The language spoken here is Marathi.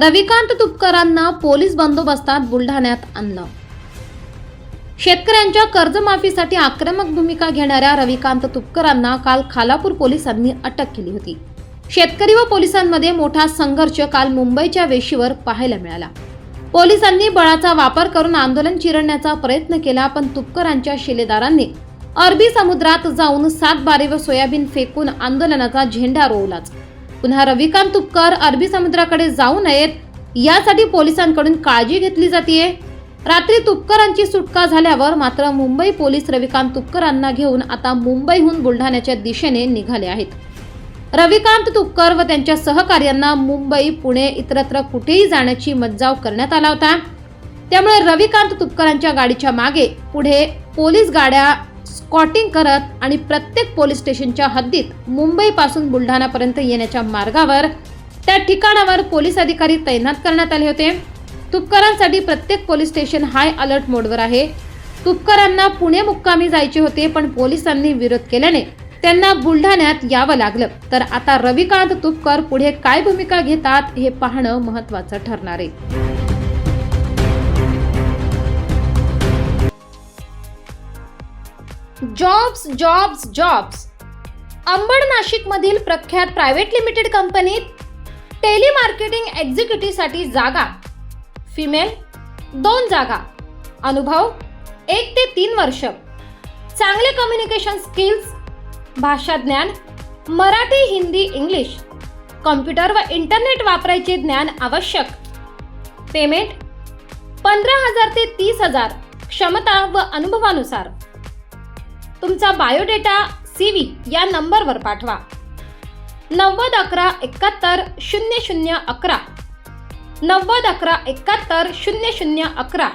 रविकांत तुपकरांना पोलीस बंदोबस्तात बुलढाण्यात आणलं. शेतकऱ्यांच्या कर्जमाफीसाठी आक्रमक भूमिका घेणाऱ्या रविकांत तुपकरांना काल खालापूर पोलिसांनी अटक केली होती. शेतकरी व पोलिसांमध्ये मोठा संघर्ष काल मुंबईच्या वेशीवर पाहायला मिळाला. पोलिसांनी बळाचा वापर करून आंदोलन चिरडण्याचा प्रयत्न केला पण तुपकरांच्या शिलेदारांनी अरबी समुद्रात जाऊन सात बारे व सोयाबीन फेकून आंदोलनाचा झेंडा रोवलाच. पुन्हा रविकांत तुपकर अरबी समुद्राकडे जाऊ नयेत. यासाठी पोलिसांकडून काळजी घेतली जाते रात्री तुपकरांची सुटका झाल्यावर मात्र मुंबई पोलीस रविकांत तुपकरांना घेऊन आता मुंबईहून बुलढाण्याच्या दिशेने निघाले आहेत. रविकांत तुपकर व त्यांच्या सहकार्यांना मुंबई पुणे इतरत्र कुठेही जाण्याची मज्जाव करण्यात आला होता. त्यामुळे रविकांत तुपकरांच्या गाडीच्या मागे पुढे पोलीस गाड्या स्कॉटिंग करत आणि प्रत्येक पोलीस स्टेशनच्या हद्दीत मुंबईपासून बुलढाणापर्यंत येण्याच्या मार्गावर त्या ठिकाणावर पोलीस अधिकारी तैनात करण्यात आले होते. तुपकरांसाठी प्रत्येक पोलीस स्टेशन हाय अलर्ट मोडवर आहे. तुपकरांना पुणे मुक्कामी जायचे होते पण पोलिसांनी विरोध केल्याने त्यांना बुलढाण्यात यावं लागलं. तर आता रविकांत तुपकर पुढे काय भूमिका घेतात हे पाहणं महत्वाचं ठरणार आहे. Jobs jobs jobs. अंबड नाशिकमधील प्रख्यात प्रायव्हेट लिमिटेड कंपनीत टेलिमार्केटिंग एक्झिक्युटिव्हसाठी जागा. फिमेल दोन जागा. अनुभव एक ते तीन वर्ष. चांगले कम्युनिकेशन स्किल्स भाषा ज्ञान मराठी हिंदी इंग्लिश. कॉम्प्युटर व इंटरनेट वापरायचे ज्ञान आवश्यक. पेमेंट पंधरा हजार ते तीस हजार. क्षमता व अनुभवानुसार. तुमचा बायोडेटा सी व्ही या नंबरवर पाठवा. नव्वद अकरा एकाहत्तर शून्य शून्य अकरा. नव्वद अकरा एकाहत्तर शून्य शून्य अकरा.